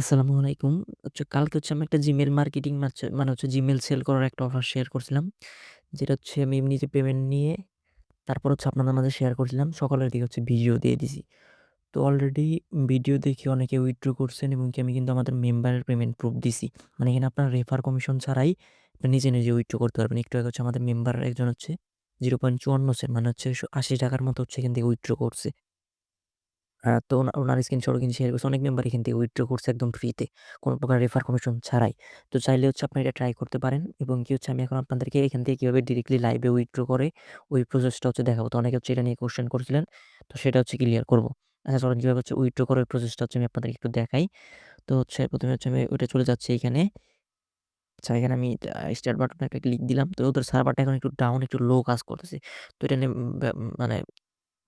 আসসালামু আলাইকুম। হচ্ছে কালকে হচ্ছে আমি একটা Gmail মার্কেটিং মানে হচ্ছে Gmail সেল করার একটা অফার শেয়ার করছিলাম। যেটা হচ্ছে আমি এমনিতে পেমেন্ট নিয়ে তারপর হচ্ছে আপনাদের মাঝে শেয়ার করছিলাম। সকালের দিকে হচ্ছে ভিডিও দিয়ে দিছি। তো অলরেডি ভিডিও দেখে অনেকে উইথড্র করছেন এবং কি আমি কিন্তু আমাদের মেম্বারের পেমেন্ট প্রুফ দিছি। মানে এখানে আপনার রেফার কমিশন ছাড়াই আপনি নিজে, নিজে উইথড্র করতে পারবেন। একটু হচ্ছে আমাদের মেম্বার একজন হচ্ছে 0.54 সেন্ট মানে হচ্ছে স ৳৮০ র মতো হচ্ছে এখান থেকে উইথড্র করছে। তো ওনা ওনার স্ক্রিনশটও কিন্তু শেয়ার করছে। অনেক মেম্বার এখান থেকে উইথড্র করছে একদম ফ্রিতে। কোনো প্রকার রেফার কমিশন ছাড়াই। তো চাইলে হচ্ছে আপনারা এটা ট্রাই করতে পারেন এবং কি হচ্ছে আমি এখন আপনাদেরকে এখান থেকে কীভাবে ডিরেক্টলি লাইভে উইথড্র করে ওই প্রসেসটা হচ্ছে দেখাবো। তো অনেকে হচ্ছে এটা নিয়ে কোয়েশ্চেন করছিলেন। তো সেটা হচ্ছে ক্লিয়ার করব। আচ্ছা চলেন কীভাবে হচ্ছে উইথড্র করে ওই প্রসেসটা হচ্ছে আমি আপনাদেরকে একটু দেখাই। তো হচ্ছে ১ম এ হচ্ছে আমি ওইটা চলে যাচ্ছি এইখানে। আচ্ছা এখানে আমি স্টার্ট বাটনে একটা ক্লিক দিলাম। তো ওদের সার্ভারটা এখন একটু ডাউন একটু লো কাজ করতেছে। তো এটা নিয়ে মানে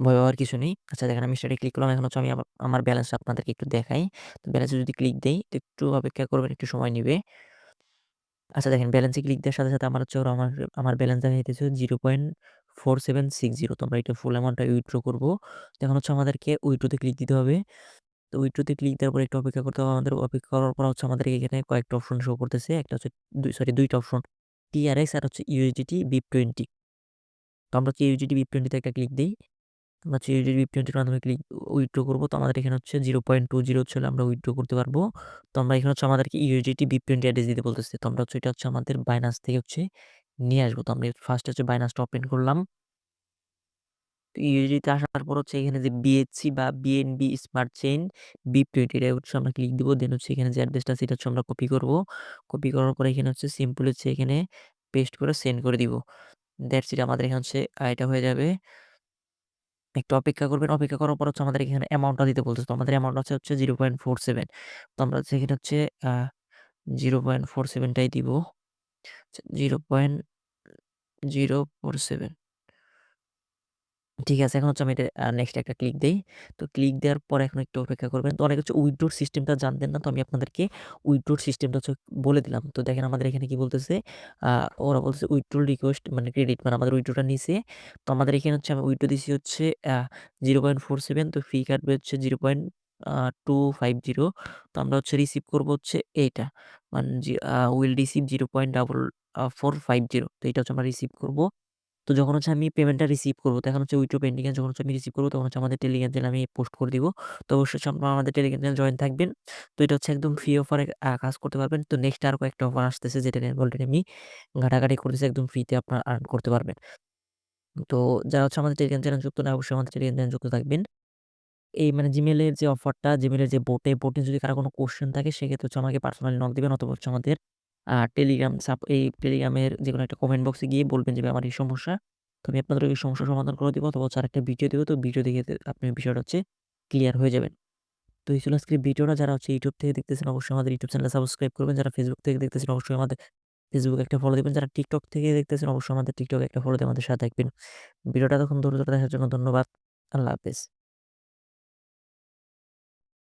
ভয় পাওয়ার কিছু নেই। আচ্ছা দেখেন আমি স্টার্টে ক্লিক করলাম। এখন হচ্ছে আমি আমার ব্যালেন্স আপনাদেরকে একটু দেখাই। তো ব্যালেন্সে যদি ক্লিক দেই তো একটু অপেক্ষা করবেন, একটু সময় নেবে আচ্ছা দেখেন ব্যালেন্সে ক্লিক দেওয়ার সাথে, সাথে আমার হচ্ছে আমার আমার ব্যালেন্স দেখা যেতেছে zero point four seven six zero তো আমরা এটা ফুল অ্যামাউন্টটা উইথড্র করব এখন হচ্ছে আমাদেরকে উইথড্রো তে ক্লিক দিতে হবে। তো উইথড্রো তে ক্লিক দেওয়ার পরে একটু অপেক্ষা করতে হবে। আমাদের অপেক্ষা করার পর হচ্ছে আমাদের এখানে কয়েকটা অপশন শো করতেছে। একটা হচ্ছে দুই সরি দুইটা অপশন TRX আর হচ্ছে USDT BIP20 তো আমরা হচ্ছে USDT BIP20 টোয়েন্টিতে একটা ক্লিক দেই। আমরা হচ্ছে BIP20 মাধ্যমে ক্লিক উইথড্র করব, তো আমাদের এখানে হচ্ছে 0.20 হচ্ছে হলো আমরা উইথড্র করতে পারব। তো আমরা এখানে হচ্ছে আমাদেরকে USDT BIP20 অ্যাড্রেস দিতে বলতেছে। তো আমরা হচ্ছে এটা হচ্ছে আমাদের Binance থেকে হচ্ছে নিয়ে আসব। তো আমরা ফার্স্ট হচ্ছে Binance টা ওপেন করলাম। তো USDT তে আসার পর হচ্ছে এখানে যে বিএসসি বা BNB স্মার্ট চেইন BIP20 এটা হচ্ছে আমরা ক্লিক দিব। দেন হচ্ছে এখানে যে অ্যাড্রেসটা সেটা হচ্ছে আমরা কপি করব। কপি করার পরে এখানে হচ্ছে সিম্পল হচ্ছে এখানে পেস্ট করে সেন্ড করে দিব। দ্যাটস ইট আমাদের এখানে হচ্ছে এটা হয়ে যাবে। একটু অপেক্ষা করবেন। অপেক্ষা করার পর হচ্ছে আমাদের এখানে অ্যামাউন্টটা দিতে বলছে তো আমাদের অ্যামাউন্ট হচ্ছে জিরো পয়েন্ট ফোর সেভেন তো আমরা হচ্ছে এখানে হচ্ছে, আ 0.47 টাই দিব। আচ্ছা 0.047 ঠিক আছে। এখন হচ্ছে আমি এটা নেক্সট একটা ক্লিক দেই। তো ক্লিক দেওয়ার পর এখন একটু অপেক্ষা করবেন। তো অনেকে হচ্ছে উইথড্রোর সিস্টেমটা জানতেন না। তো আমি আপনাদেরকে উইথড্রোর সিস্টেমটা হচ্ছে বলে দিলাম। তো দেখেন আমাদের এখানে কি বলতেছে, ওরা বলতেছে উইথড্রো রিকোয়েস্ট মানে ক্রেডিট মানে আমাদের উইথড্রোটা নিছে। তো আমাদের এখানে হচ্ছে আমি উইথড্রো দিছি হচ্ছে আ 0.47 তো ফি কাটবে হচ্ছে 0. আ 250 তো আমরা হচ্ছে রিসিভ করব হচ্ছে এইটা। মানে উইল রিসিভ 0.450 তো এটা হচ্ছে আমরা রিসিভ করব। তো যখন হচ্ছে আমি পেমেন্টটা রিসিভ করব, তখন হচ্ছে উইথড্রো পেন্ডিং যখন হচ্ছে আমি রিসিভ করব তখন হচ্ছে আমাদের টেলিগ্রাম চ্যানেলে আমি পোস্ট করে দিব। তো অবশ্যই আমাদের টেলিগ্রাম চ্যানেলে জয়েন থাকবেন। তো এটা হচ্ছে একদম ফ্রি অফারে কাজ করতে পারবেন। তো নেক্সট আর কয়েকটা অফার আসতেছে যেটা নিয়ে অলরেডি আমি ঘাটাঘাটি করতেছি একদম ফ্রিতে আপনারা আর্ন করতে পারবেন। তো যারা হচ্ছে আমাদের টেলিগ্রাম চ্যানেল যুক্ত না অবশ্যই আমাদের টেলিগ্রাম চ্যানেলে যুক্ত থাকবেন। এই মানে জিমেলের যে অফারটা, জিমেলের যে বোটে, বোটে যদি কারও কোনো কোয়েশ্চেন থাকে সেক্ষেত্রে হচ্ছে আমাকে পার্সোনালি নক দিবেন অথবা হচ্ছে আমাদের আ টেলিগ্রাম সাপ, এই টেলিগ্রামের যেকোনো একটা কমেন্ট বক্সে গিয়ে বলবেন যে আমার এই সমস্যা। তো আমি আপনাদের ওই সমস্যার সমাধান করে দিব অথবা হচ্ছে আরেকটা ভিডিও দিব। তো ভিডিও দেখে আপনি বিষয়টা হচ্ছে ক্লিয়ার হয়ে যাবেন। তো এই ছিল আজকের ভিডিওটা। যারা হচ্ছে YouTube থেকে দেখতেছেন, অবশ্যই আমাদের YouTube চ্যানেলটা সাবস্ক্রাইব করবেন। যারা Facebook থেকে দেখতেছেন, অবশ্যই আমাদের Facebook একটা ফলো দিবেন। যারা TikTok থেকে দেখতেছেন, অবশ্যই আমাদের এ একটা ফলো দিয়ে আমাদের সাথে থাকবেন। ভিডিওটা এতক্ষণ ধৈর্য ধরে দেখার জন্য ধন্যবাদ। আল্লাহ হাফেজ।